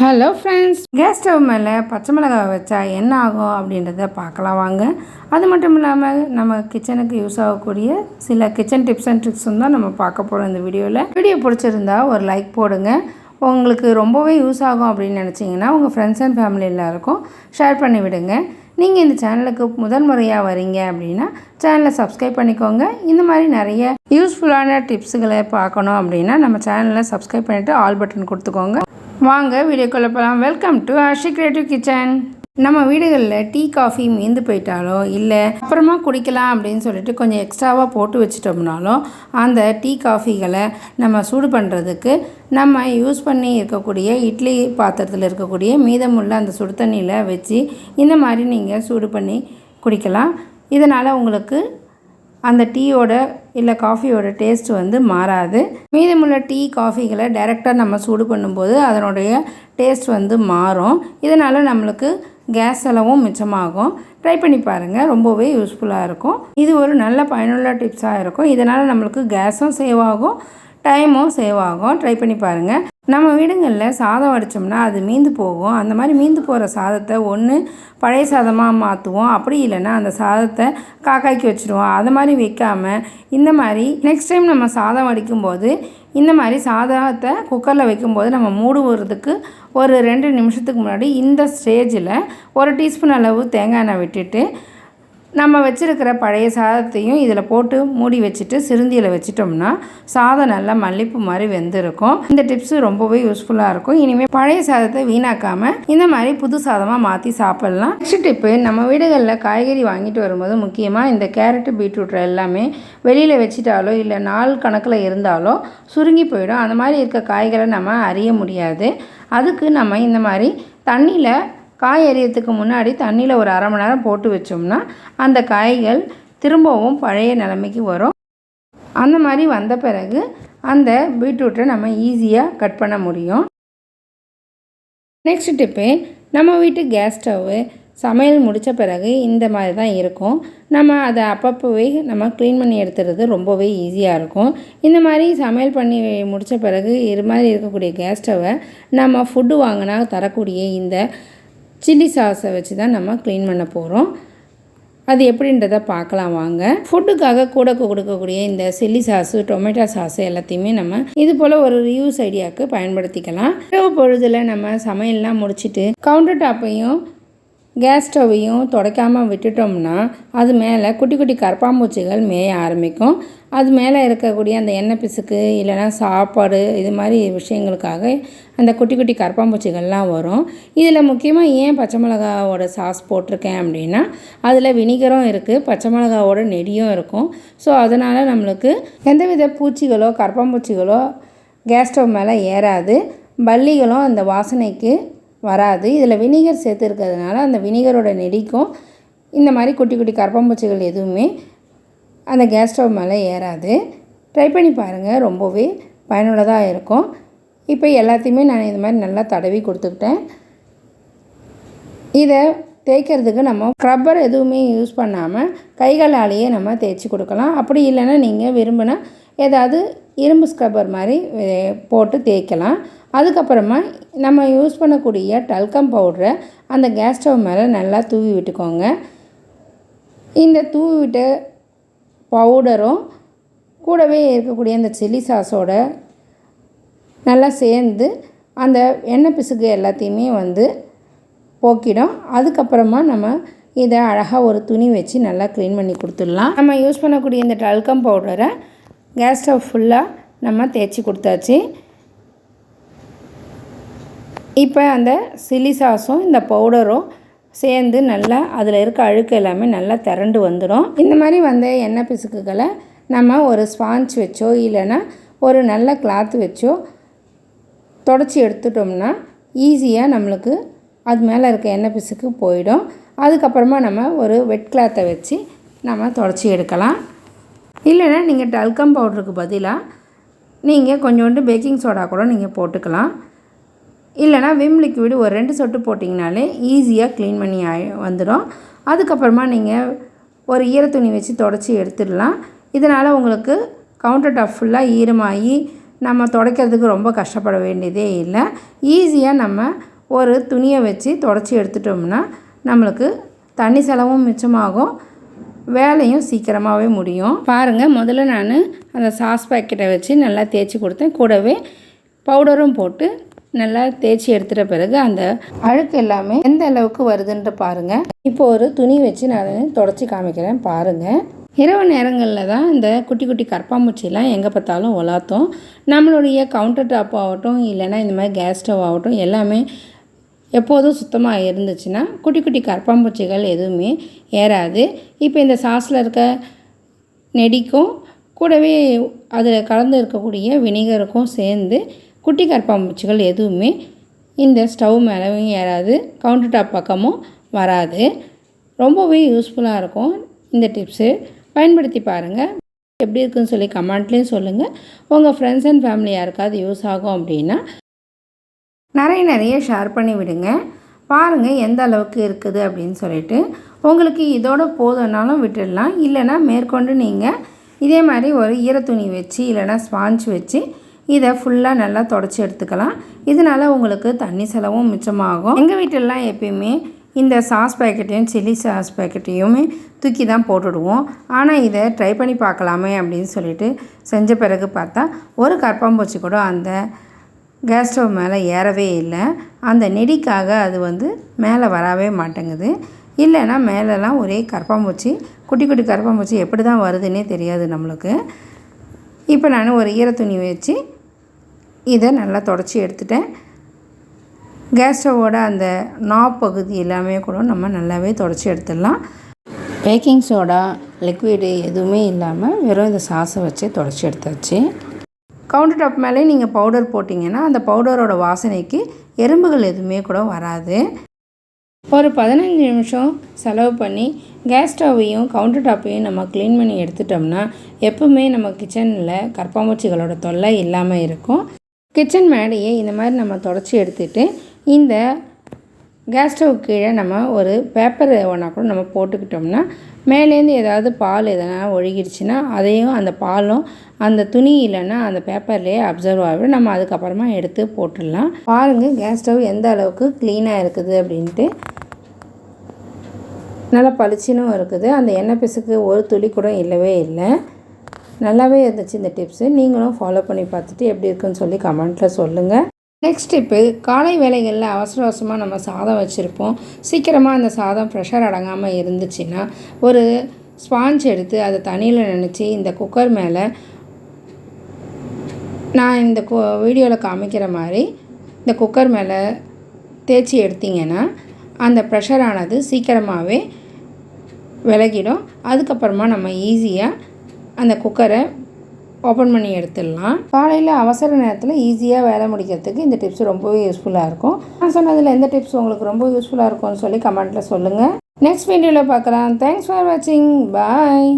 Hello friends gas stove மேலே பச்சை மிளகாய் வச்சா என்ன ஆகும் அப்படின்றத பார்க்கலாம் வாங்க. அது மட்டும் இல்லாமல் நம்ம கிச்சனுக்கு யூஸ் ஆகக்கூடிய சில கிச்சன் டிப்ஸ் அண்ட் ட்ரிக்ஸும் தான் நம்ம பார்க்க போகிறோம் இந்த வீடியோவில் வீடியோ பிடிச்சிருந்தா ஒரு லைக் போடுங்க. உங்களுக்கு ரொம்பவே யூஸ் ஆகும் அப்படின்னு நினச்சிங்கன்னா உங்கள் ஃப்ரெண்ட்ஸ் அண்ட் ஃபேமிலி எல்லாருக்கும் ஷேர் பண்ணி விடுங்க. நீங்கள் இந்த சேனலுக்கு முதல் முறையாக வரீங்க அப்படின்னா சேனலை சப்ஸ்கிரைப் பண்ணிக்கோங்க. இந்த மாதிரி நிறைய யூஸ்ஃபுல்லான டிப்ஸுகளை பார்க்கணும் அப்படின்னா நம்ம சேனலை சப்ஸ்கிரைப் பண்ணிவிட்டு ஆல் பட்டன் கொடுத்துக்கோங்க. வாங்க வீடியோக்குள்ளே போகலாம் welcome to Aashi creative kitchen நம்ம வீடுகளில் டீ காஃபி மீந்து போயிட்டாலோ இல்லை அப்புறமா குடிக்கலாம் அப்படின்னு சொல்லிட்டு கொஞ்சம் எக்ஸ்ட்ராவாக போட்டு வச்சிட்டோம்னாலும் அந்த டீ காஃபிகளை நம்ம சூடு பண்ணுறதுக்கு நம்ம யூஸ் பண்ணி இருக்கக்கூடிய இட்லி பாத்திரத்தில் இருக்கக்கூடிய மீதமுள்ள அந்த சுடு தண்ணியில் வச்சு இந்த மாதிரி நீங்கள் சூடு பண்ணி குடிக்கலாம். இதனால் உங்களுக்கு அந்த டீயோட இல்லை காஃபியோட டேஸ்ட் வந்து மாறாது. மீதமுள்ள டீ காஃபிகளை டைரெக்டாக நம்ம சூடு பண்ணும்போது அதனுடைய டேஸ்ட் வந்து மாறும். இதனால் நம்மளுக்கு கேஸ் செலவும் மிச்சமாகும். ட்ரை பண்ணி பாருங்கள் ரொம்பவே யூஸ்ஃபுல்லாக இருக்கும். இது ஒரு நல்ல பயனுள்ள டிப்ஸாக இருக்கும். இதனால் நம்மளுக்கு கேஸும் சேவ் ஆகும். டைமும் சேவ் ஆகும். ட்ரை பண்ணி பாருங்கள் நம்ம வீடுங்களில் சாதம் வடித்தோம்னா அது மீந்து போகும். அந்த மாதிரி மீந்து போகிற சாதத்தை ஒன்று பழைய சாதமாக மாற்றுவோம் அப்படி இல்லைன்னா அந்த சாதத்தை காக்காய்க்கு வச்சுருவோம். அது மாதிரி வைக்காமல் இந்த மாதிரி நெக்ஸ்ட் டைம் நம்ம சாதம் வடிக்கும்போது இந்த மாதிரி சாதத்தை குக்கரில் வைக்கும்போது நம்ம மூடுவதுக்கு ஒரு ரெண்டு நிமிஷத்துக்கு முன்னாடி இந்த ஸ்டேஜில் ஒரு டீஸ்பூன் அளவு தேங்காய் எண்ணெய் விட்டுட்டு நம்ம வச்சுருக்கிற பழைய சாதத்தையும் இதில் போட்டு மூடி வச்சுட்டு சிறுந்தியில் வச்சிட்டோம்னா சாதம் நல்லா மல்லிப்பு மாதிரி வெந்திருக்கும். இந்த டிப்ஸு ரொம்பவே யூஸ்ஃபுல்லாக இருக்கும். இனிமேல் பழைய சாதத்தை வீணாக்காமல் இந்த மாதிரி புது சாதமாக மாற்றி சாப்பிட்லாம். நெக்ஸ்ட் டிப்பு நம்ம வீடுகளில் காய்கறி வாங்கிட்டு வரும்போது முக்கியமாக இந்த கேரட்டு பீட்ரூட் எல்லாமே வெளியில் வச்சிட்டாலோ இல்லை நாள் கணக்கில் இருந்தாலோ சுருங்கி போயிடும். அந்த மாதிரி இருக்க காய்களை நம்ம அறிய முடியாது. அதுக்கு நம்ம இந்த மாதிரி தண்ணியில் காய் எறியறதுக்கு முன்னாடி தண்ணியில் ஒரு அரை மணி நேரம் போட்டு வச்சோம்னா அந்த காய்கள் திரும்பவும் பழைய நிலைமைக்கு வரும். அந்த மாதிரி வந்த பிறகு அந்த பீட்ரூட்டை நம்ம ஈஸியாக கட் பண்ண முடியும். நெக்ஸ்ட் டிப்பு நம்ம வீட்டு கேஸ் ஸ்டவ்வு சமையல் முடித்த பிறகு இந்த மாதிரி தான் இருக்கும். நம்ம அதை அப்பப்போவே நம்ம க்ளீன் பண்ணி எடுத்துறது ரொம்பவே ஈஸியாக இருக்கும். இந்த மாதிரி சமையல் பண்ணி முடித்த பிறகு இது மாதிரி இருக்கக்கூடிய கேஸ் ஸ்டவ்வை நம்ம ஃபுட்டு வாங்கினா தரக்கூடிய இந்த சில்லி சாஸை வச்சு தான் நம்ம க்ளீன் பண்ண போகிறோம் அது எப்படின்றத பார்க்கலாம் வாங்க. ஃபுட்டுக்காக கூட கொடுக்கக்கூடிய இந்த சில்லி சாஸு டொமேட்டோ சாஸு எல்லாத்தையுமே நம்ம இது போல் ஒரு ரியூஸ் ஐடியாவுக்கு பயன்படுத்திக்கலாம். இரவு பொழுதில் நம்ம சமையல்லாம் முடிச்சுட்டு கவுண்டர் டாப்பையும் கேஸ் ஸ்டவ்வையும் துடைக்காமல் விட்டுட்டோம்னா அது மேலே குட்டி குட்டி கரப்பாம்பூச்சிகள் மேய ஆரம்பிக்கும். அது மேலே இருக்கக்கூடிய அந்த எண்ணெய் பிசுக்கு இல்லைனா சாப்பாடு இது மாதிரி விஷயங்களுக்காக அந்த குட்டி குட்டி கரப்பாம்பூச்சிகள்லாம் வரும். இதில் முக்கியமாக ஏன் பச்சை மிளகாவோட சாஸ் போட்டிருக்கேன் அப்படின்னா அதில் வினிகரும் இருக்குது பச்சை மிளகாவோட நெடியும் இருக்கும். ஸோ அதனால் நம்மளுக்கு எந்தவித பூச்சிகளோ கரப்பாம்பூச்சிகளோ கேஸ் ஸ்டவ் மேலே ஏறாது. பள்ளிகளும் அந்த வாசனைக்கு வராது. இதில் வினிகர் சேர்த்துருக்கிறதுனால அந்த வினிகரோட நெடிக்கும். இந்த மாதிரி குட்டி குட்டி கரப்பாம்பூச்சிகள் எதுவுமே அந்த கேஸ் ஸ்டவ் மேலே ஏறாது. ட்ரை பண்ணி பாருங்கள் ரொம்பவே பயனுள்ளதாக இருக்கும். இப்போ எல்லாத்தையுமே நான் இது மாதிரி நல்லா தடவி கொடுத்துக்கிட்டேன். இதை தேய்க்கிறதுக்கு நம்ம ஸ்க்ரப்பர் எதுவுமே யூஸ் பண்ணாமல் கைகளாலேயே நம்ம தேய்ச்சி கொடுக்கலாம். அப்படி இல்லைன்னா நீங்கள் விரும்பினா ஏதாவது இரும்பு ஸ்க்ரப்பர் மாதிரி போட்டு தேய்க்கலாம். அதுக்கப்புறமா நம்ம யூஸ் பண்ணக்கூடிய டல்கம் பவுடரை அந்த கேஸ் ஸ்டவ் மேலே நல்லா தூவி விட்டுக்கோங்க. இந்த தூவி விட்ட பவுடரும் கூடவே இருக்கக்கூடிய அந்த சில்லி சாஸோட நல்லா சேர்ந்து அந்த எண்ணெய் பிசுக்கு எல்லாத்தையுமே வந்து போக்கிடும். அதுக்கப்புறமா நம்ம இதை அழகாக ஒரு துணி வச்சு நல்லா க்ளீன் பண்ணி கொடுத்துடலாம். நம்ம யூஸ் பண்ணக்கூடிய இந்த டல்கம் பவுடரை கேஸ் ஸ்டவ் ஃபுல்லாக நம்ம தேய்ச்சி கொடுத்தாச்சு. இப்போ அந்த சில்லி சாஸும் இந்த பவுடரும் சேர்ந்து நல்லா அதில் இருக்க அழுக்கு எல்லாமே நல்லா திரண்டு வந்துடும் இந்த மாதிரி வந்த எண்ணெய் பிசுக்குகளை நம்ம ஒரு ஸ்பாஞ்ச் வச்சோ இல்லைன்னா ஒரு நல்ல கிளாத் வச்சோ தொடச்சி எடுத்துட்டோம்னா ஈஸியாக நம்மளுக்கு அது மேலே இருக்க எண்ணெய் பிசுக்கு போயிடும். அதுக்கப்புறமா நம்ம ஒரு வெட் கிளாத்தை வச்சு நம்ம தொடச்சி எடுக்கலாம். இல்லைன்னா நீங்கள் டல்கம் பவுடருக்கு பதிலாக நீங்கள் கொஞ்சோண்டு பேக்கிங் சோடா கூட நீங்கள் போட்டுக்கலாம். இல்லைனா விம் லிக்விடு ஒரு ரெண்டு சொட்டு போட்டிங்கனாலே ஈஸியாக க்ளீன் பண்ணி ஆயி வந்துடும். அதுக்கப்புறமா நீங்கள் ஒரு ஈரத்துணி வச்சு தொடச்சி எடுத்துடலாம். இதனால் உங்களுக்கு கவுண்டர் டாப் ஃபுல்லாக ஈரமாகி நம்ம துடைக்கிறதுக்கு ரொம்ப கஷ்டப்பட வேண்டியதே இல்லை. ஈஸியாக நம்ம ஒரு துணியை வச்சு தொடச்சி எடுத்துட்டோம்னா நம்மளுக்கு தண்ணி செலவும் மிச்சமாகும். வேலையும் சீக்கிரமாகவே முடியும். பாருங்கள் முதல்ல நான் அந்த சாஸ் பாக்கெட்டை வச்சு நல்லா தேய்ச்சி கொடுத்தேன். கூடவே பவுடரும் போட்டு நல்லா தேய்ச்சி எடுத்துகிட்ட பிறகு அந்த அழுக்கு எல்லாமே எந்த அளவுக்கு வருதுன்ட்டு பாருங்கள் இப்போ ஒரு துணி வச்சு நான் தொடச்சி காமிக்கிறேன். பாருங்கள் இரவு நேரங்களில் தான் இந்த குட்டி குட்டி கற்பாம்பூச்சிலாம் எங்கே பார்த்தாலும் உலாத்தும். நம்மளுடைய கவுண்டர் டாப் ஆகட்டும் இல்லைன்னா இந்த மாதிரி கேஸ் ஸ்டவ் ஆகட்டும் எல்லாமே எப்போதும் சுத்தமாக இருந்துச்சுன்னா குட்டி குட்டி கரப்பாம்பூச்சிகள் எதுவுமே ஏறாது. இப்போ இந்த சாஸில் இருக்க நெடிக்கும் கூடவே அதில் கலந்து இருக்கக்கூடிய வினிகருக்கும் சேர்ந்து குட்டி கரப்பாம்பூச்சிகள் எதுவுமே இந்த ஸ்டவ் மேலேயும் ஏறாது கவுண்டர் டாப் பக்கமும் வராது. ரொம்பவே யூஸ்ஃபுல்லாக இருக்கும் இந்த டிப்ஸு. பயன்படுத்தி பாருங்கள் எப்படி இருக்குன்னு சொல்லி கமெண்ட்லேயும் சொல்லுங்கள் உங்கள் ஃப்ரெண்ட்ஸ் அண்ட் ஃபேமிலி யாருக்காவது யூஸ் ஆகும் அப்படின்னா நிறைய நிறைய ஷேர் பண்ணி விடுங்க. பாருங்கள் எந்த அளவுக்கு இருக்குது அப்படின்னு சொல்லிட்டு. உங்களுக்கு இதோட போதும்னாலும் விட்டுடலாம். இல்லைன்னா மேற்கொண்டு நீங்கள் இதே மாதிரி ஒரு ஈரத்துணி வச்சு இல்லைன்னா ஸ்பாஞ்ச் வச்சு இதை ஃபுல்லாக நல்லா தொடச்சி எடுத்துக்கலாம். இதனால் உங்களுக்கு தண்ணி செலவும் மிச்சமாகும். எங்கள் வீட்டிலலாம் எப்பயுமே இந்த சாஸ் பேக்கெட்டையும் சில்லி சாஸ் பேக்கெட்டையுமே தூக்கி தான் போட்டுடுவோம். ஆனால் இதை ட்ரை பண்ணி பார்க்கலாமே அப்படின்னு சொல்லிட்டு செஞ்ச பிறகு பார்த்தா ஒரு கற்பம்பூச்சி கூட அந்த கேஸ் ஸ்டவ் மேலே ஏறவே இல்லை. அந்த நெடிக்காக அது வந்து மேலே வரவே மாட்டேங்குது. இல்லைன்னா மேலெலாம் ஒரே கரப்பாம்பூச்சி குட்டி குட்டி கரப்பாம்பூச்சி எப்படி தான் வருதுன்னே தெரியாது நம்மளுக்கு. இப்போ நான் ஒரு ஈரத்துணி வச்சு இதை நல்லா தொடச்சி எடுத்துட்டேன். கேஸ் ஸ்டவோட அந்த நாப் பகுதி எல்லாமே கூட நம்ம நல்லாவே தொடச்சி எடுத்துடலாம். பேக்கிங் சோடா லிக்விடு எதுவுமே இல்லாமல் வெறும் இந்த சாஸை வச்சு தொடச்சி எடுத்தாச்சு. கவுண்டர் டாப் மேலே நீங்கள் பவுடர் போட்டிங்கன்னா அந்த பவுடரோட வாசனைக்கு எறும்புகள் எதுவுமே கூட வராது. ஒரு பதினஞ்சு நிமிஷம் செலவு பண்ணி கேஸ் ஸ்டவ்வையும் கவுண்டர் டாப்பையும் நம்ம க்ளீன் பண்ணி எடுத்துட்டோம்னா எப்பவுமே நம்ம கிச்சனில் கற்பாம்பூச்சிகளோட தொல்லை இல்லாமல் இருக்கும். கிச்சன் மேடையை இந்த மாதிரி நம்ம தொடச்சி எடுத்துகிட்டு இந்த கேஸ் ஸ்டவ் கீழே நம்ம ஒரு பேப்பர் ஒன்றா கூட நம்ம போட்டுக்கிட்டோம்னா மேலேருந்து ஏதாவது பால் எதனா ஒழுகிடுச்சுன்னா அதையும் அந்த பாலும் அந்த துணி இல்லைன்னா அந்த பேப்பர்லேயே அப்சர்வ் ஆகிடும் நம்ம அதுக்கப்புறமா எடுத்து போட்டுடலாம். பாருங்கள் கேஸ் ஸ்டவ் எந்த அளவுக்கு க்ளீனாக இருக்குது அப்படின்ட்டு. நல்லா பளிச்சினும் இருக்குது. அந்த எண்ணெய் பிசுக்கு ஒரு துளி கூட இல்லவே இல்லை. நல்லாவே இருந்துச்சு இந்த டிப்ஸு நீங்களும் ஃபாலோ பண்ணி பார்த்துட்டு எப்படி இருக்குன்னு சொல்லி கமெண்ட்டில் சொல்லுங்கள் நெக்ஸ்ட் இப்போ காலை வேலைகளில் அவசர அவசரமாக நம்ம சாதம் வச்சுருப்போம். சீக்கிரமாக அந்த சாதம் ப்ரெஷர் அடங்காமல் இருந்துச்சுன்னா ஒரு ஸ்பாஞ்ச் எடுத்து அதை தண்ணியில் நினச்சி இந்த குக்கர் மேலே நான் இந்த கு வீடியோவில் காமிக்கிற மாதிரி இந்த குக்கர் மேலே தேய்ச்சி எடுத்திங்கன்னா அந்த ப்ரெஷரானது சீக்கிரமாகவே விலகிடும். அதுக்கப்புறமா நம்ம ஈஸியாக அந்த குக்கரை ஓப்பன் பண்ணி எடுத்துடலாம். காலையில் அவசர நேரத்தில் ஈஸியாக வேலை முடிக்கிறதுக்கு இந்த டிப்ஸ் ரொம்பவே யூஸ்ஃபுல்லாக இருக்கும். நான் சொன்னதில் எந்த டிப்ஸ் உங்களுக்கு ரொம்ப யூஸ்ஃபுல்லாக இருக்கும்னு சொல்லி கமெண்ட்டில் சொல்லுங்கள் நெக்ஸ்ட் வீடியோவில் பார்க்கலாம். தேங்க்ஸ் ஃபார் வாட்சிங் பாய்